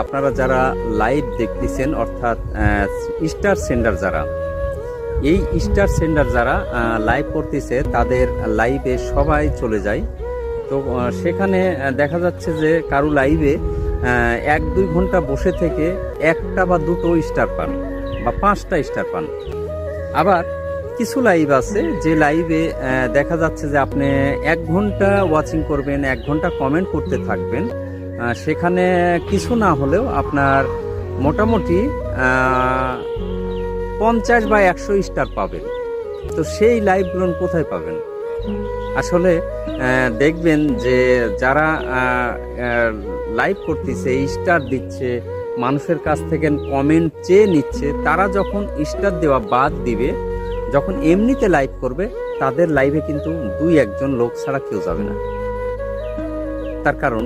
আপনারা যারা লাইভ দেখতেছেন, অর্থাৎ স্টার সেন্ডার যারা, এই স্টার সেন্ডার যারা লাইভ করতেছে, তাদের লাইভে সবাই চলে যায়। তো সেখানে দেখা যাচ্ছে যে কারও লাইভে এক দুই ঘণ্টা বসে থেকে একটা বা দুটো স্টার পান বা পাঁচটা স্টার পান। আবার কিছু লাইভ আছে, যে লাইভে দেখা যাচ্ছে যে আপনি এক ঘণ্টা ওয়াচিং করবেন, এক ঘণ্টা কমেন্ট করতে থাকবেন। সেখানে কিছু না হলেও আপনার মোটামুটি পঞ্চাশ বা একশো স্টার পাবেন। তো সেই লাইভগুলো কোথায় পাবেন? আসলে দেখবেন যে যারা লাইভ করতেছে, স্টার দিচ্ছে, মানুষের কাছ থেকে কমেন্ট চেয়ে নিচ্ছে, তারা যখন স্টার দেওয়া বাদ দিবে, যখন এমনিতে লাইভ করবে, তাদের লাইভে কিন্তু দুই একজন লোক ছাড়া কেউ যাবে না। তার কারণ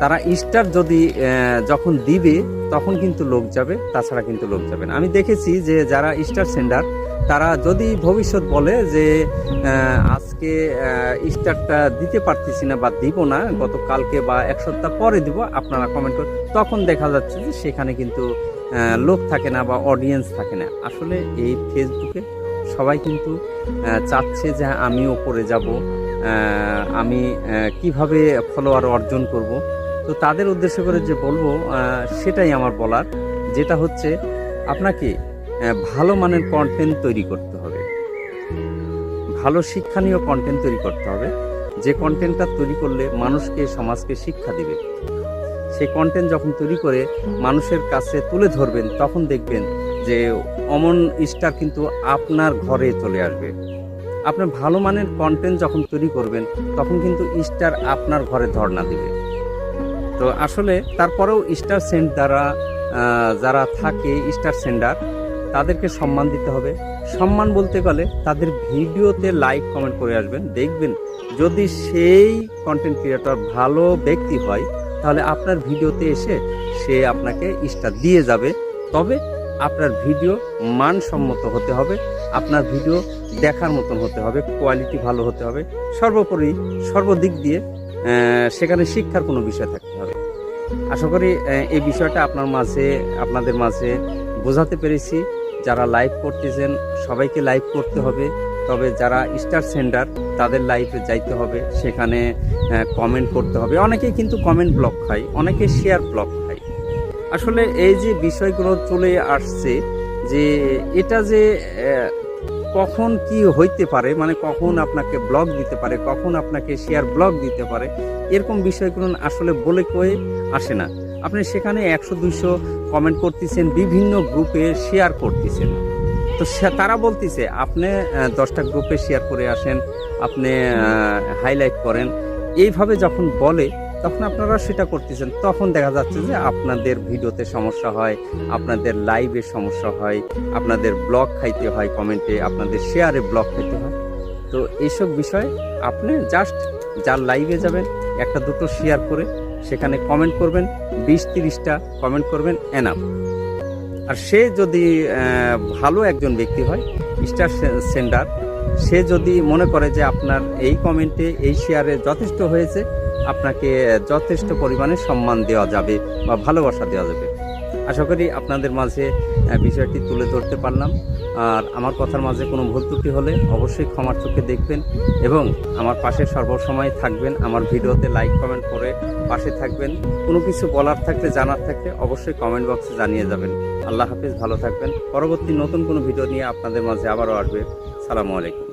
তারা স্টার যদি যখন দিবে, তখন কিন্তু লোক যাবে, তাছাড়া কিন্তু লোক যাবে না। আমি দেখেছি যে যারা স্টার সেন্ডার তারা যদি ভবিষ্যৎ বলে যে আজকে স্টারটা দিতে পারতেছি না বা দিব না গত কালকে বা এক সপ্তাহ পরে দিব, আপনারা কমেন্ট করুন। তখন দেখা যাচ্ছে যে সেখানে কিন্তু লোক থাকে না বা অডিয়েন্স থাকে না। আসলে এই ফেসবুকে সবাই কিন্তু চাচ্ছে যে আমি ওপরে যাব আমি কীভাবে ফলোয়ার অর্জন করব। তো তাদের উদ্দেশ্য করে যে বলব সেটাই আমার বলার, যেটা হচ্ছে আপনাকে ভালো মানের কন্টেন্ট তৈরি করতে হবে। ভালো শিক্ষণীয় কন্টেন্ট তৈরি করতে হবে। যে কন্টেন্টটা তৈরি করলে মানুষকে, সমাজকে শিক্ষা দিবে। সেই কন্টেন্ট যখন তৈরি করে মানুষের কাছে তুলে ধরবেন, তখন দেখবেন যে অমন স্টার কিন্তু আপনার ঘরে চলে আসবে। আপনার ভালো মানের কন্টেন্ট যখন তৈরি করবেন, তখন কিন্তু স্টার আপনার ঘরে ধর্ণা দিবে। তো আসলে তারপরেও স্টার সেন্ট দ্বারা যারা থাকে স্টার সেন্ডার, তাদেরকে সম্মান দিতে হবে। সম্মান বলতে গেলে তাদের ভিডিওতে লাইক, কমেন্ট করে আসবেন। দেখবেন যদি সেই কন্টেন্ট ক্রিয়েটর ভালো ব্যক্তি হয়, তাহলে আপনার ভিডিওতে এসে সে আপনাকে স্টার দিয়ে যাবে। তবে আপনার ভিডিও মানসম্মত হতে হবে, আপনার ভিডিও দেখার মতন হতে হবে কোয়ালিটি ভালো হতে হবে। সর্বোপরি সর্বদিক দিয়ে সেখানে শিক্ষার কোনো বিষয় থাকতে হবে আশা করি এই বিষয়টা আপনার মাঝে, আপনাদের মাঝে বোঝাতে পেরেছি। যারা লাইভ করতেছেন, সবাইকে লাইভ করতে হবে। তবে যারা স্টার সেন্ডার তাদের লাইভে যাইতে হবে। সেখানে কমেন্ট করতে হবে। অনেকেই কিন্তু কমেন্ট ব্লক খায়, অনেকে শেয়ার ব্লক খায়। আসলে এই যে বিষয়গুলো চলে আসছে, যে এটা যে কখন কি হইতে পারে মানে কখন আপনাকে ব্লগ দিতে পারে, কখন আপনাকে শেয়ার ব্লগ দিতে পারে, এরকম বিষয়গুলো আসলে বলে কয়ে আসে না। আপনি সেখানে একশো, দুইশো কমেন্ট করতেছেন, বিভিন্ন গ্রুপে শেয়ার করতেছেন। তো তারা বলতেছে, আপনি দশটা গ্রুপে শেয়ার করে আসেন, আপনি হাইলাইট করেন। এইভাবে যখন বলে তখন আপনারা সেটা করতেছেন। তখন দেখা যাচ্ছে যে আপনাদের ভিডিওতে সমস্যা হয়, আপনাদের লাইভে সমস্যা হয়, আপনাদের ব্লগ খাইতে হয় কমেন্টে, আপনাদের শেয়ারে ব্লগ খাইতে হয়। তো এইসব বিষয় আপনি জাস্ট যার লাইভে যাবেন, একটা দুটো শেয়ার করে সেখানে কমেন্ট করবেন, বিশ তিরিশটা কমেন্ট করবেন এনাম আর সে যদি ভালো একজন ব্যক্তি হয়, স্টার সেন্ডার সে যদি মনে করে যে আপনার এই কমেন্টে, এই শেয়ারে যথেষ্ট হয়েছে, আপনাকে যথেষ্ট পরিমাণে সম্মান দেওয়া যাবে বা ভালোবাসা দেওয়া যাবে। আশা করি আপনাদের মাঝে বিষয়টি তুলে ধরতে পারলাম। আর আমার কথার মাঝে কোনো ভুল ত্রুটি হলে অবশ্যই ক্ষমার চোখে দেখবেন এবং আমার পাশে সর্বসময় থাকবেন। আমার ভিডিওতে লাইক, কমেন্ট করে পাশে থাকবেন। কোনো কিছু বলার থাকলে, জানার থাকলে অবশ্যই কমেন্ট বক্সে জানিয়ে যাবেন। আল্লাহ হাফিজ, ভালো থাকবেন। পরবর্তী নতুন কোনো ভিডিও নিয়ে আপনাদের মাঝে আবারও আসবে। সালামু আলাইকুম।